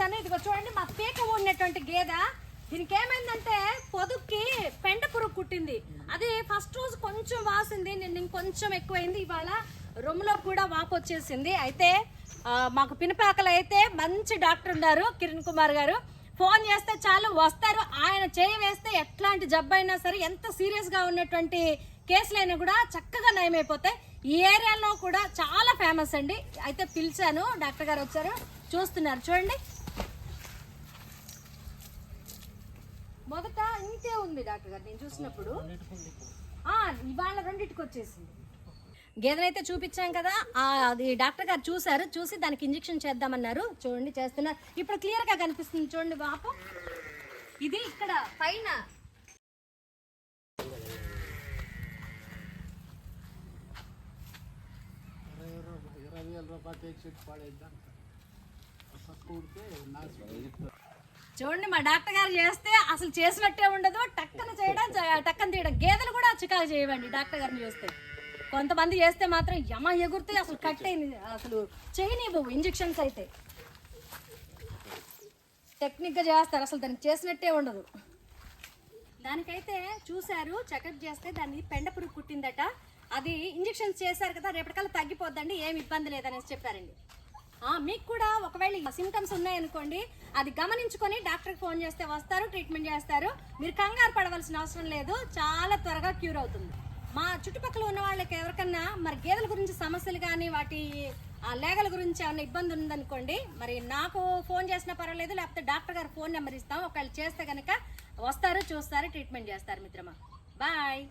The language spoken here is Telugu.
చూపిస్తాను ఇదిగో చూడండి మా పీక ఉన్నటువంటి గేదె. దీనికి ఏమైందంటే పొదుక్కి పెండ పురుగు కుట్టింది. అది ఫస్ట్ రోజు కొంచెం వాసింది నిన్న ఇంకొంచెం ఎక్కువైంది. ఇవాళ రొమ్ములో కూడా వాపు వచ్చేసింది. అయితే మాకు పినపాకలు అయితే మంచి డాక్టర్ ఉన్నారు కిరణ్ కుమార్ గారు. ఫోన్ చేస్తే చాలు వస్తారు. ఆయన చేయి వేస్తే ఎట్లాంటి జబ్బు అయినా సరే ఎంత సీరియస్గా ఉన్నటువంటి కేసులైనా కూడా చక్కగా నయమైపోతాయి. ఈ ఏరియాలో కూడా చాలా ఫేమస్ అండి. అయితే పిలిచాను డాక్టర్ గారు వచ్చారు. చూస్తున్నారు. చూడండి ఉంది డాక్టర్ గారు నేను చూసినప్పుడు ఆ, ఇవాళ రెండింటికి వచ్చేసింది. గేదెనైతే చూపించాం కదా ఆ, అది డాక్టర్ గారు చూసారు చూసి దానికి ఇంజెక్షన్ చేద్దామన్నారు. చూడండి చేస్తున్నారు. ఇప్పుడు క్లియర్గా కనిపిస్తుంది చూడండి వాపు ఇది ఇక్కడ పైన. ఇరవై రూపాయలు ఇరవై వేల రూపాయలు చూడండి మా డాక్టర్ గారు చేస్తే అసలు చేసినట్టే ఉండదు. టక్కన చేయడం టక్కన తీయడం. గేదెలు కూడా చికాకు చేయవండి డాక్టర్ గారిని చేస్తే. కొంతమంది చేస్తే మాత్రం యమ ఎగురితే అసలు కట్ అయింది అసలు చేయనివ్వవు ఇంజెక్షన్స్ అయితే. టెక్నిక్గా చేస్తారు అసలు దానికి చేసినట్టే ఉండదు. దానికైతే చూశారు చెకప్ చేస్తే దాన్ని పెండ పురుగు కుట్టిందట అది ఇంజక్షన్స్ చేశారు కదా రేపటికల్లా తగ్గిపోద్దండి ఏమి ఇబ్బంది లేదనేసి చెప్పారండి. మీకు కూడా ఒకవేళ సిమ్టమ్స్ ఉన్నాయనుకోండి అది గమనించుకొని డాక్టర్కి ఫోన్ చేస్తే వస్తారు ట్రీట్మెంట్ చేస్తారు. మీరు కంగారు పడవలసిన అవసరం లేదు చాలా త్వరగా క్యూర్ అవుతుంది. మా చుట్టుపక్కల ఉన్న వాళ్ళకి ఎవరికన్నా మరి గేదెల గురించి సమస్యలు కానీ వాటి ఆ లేగల గురించి ఏమైనా ఇబ్బంది ఉందనుకోండి మరి నాకు ఫోన్ చేసినా పర్వాలేదు లేకపోతే డాక్టర్ గారు ఫోన్ నెంబర్ ఇస్తాం. ఒకవేళ చేస్తే కనుక వస్తారు చూస్తారు ట్రీట్మెంట్ చేస్తారు మిత్రమా. బాయ్.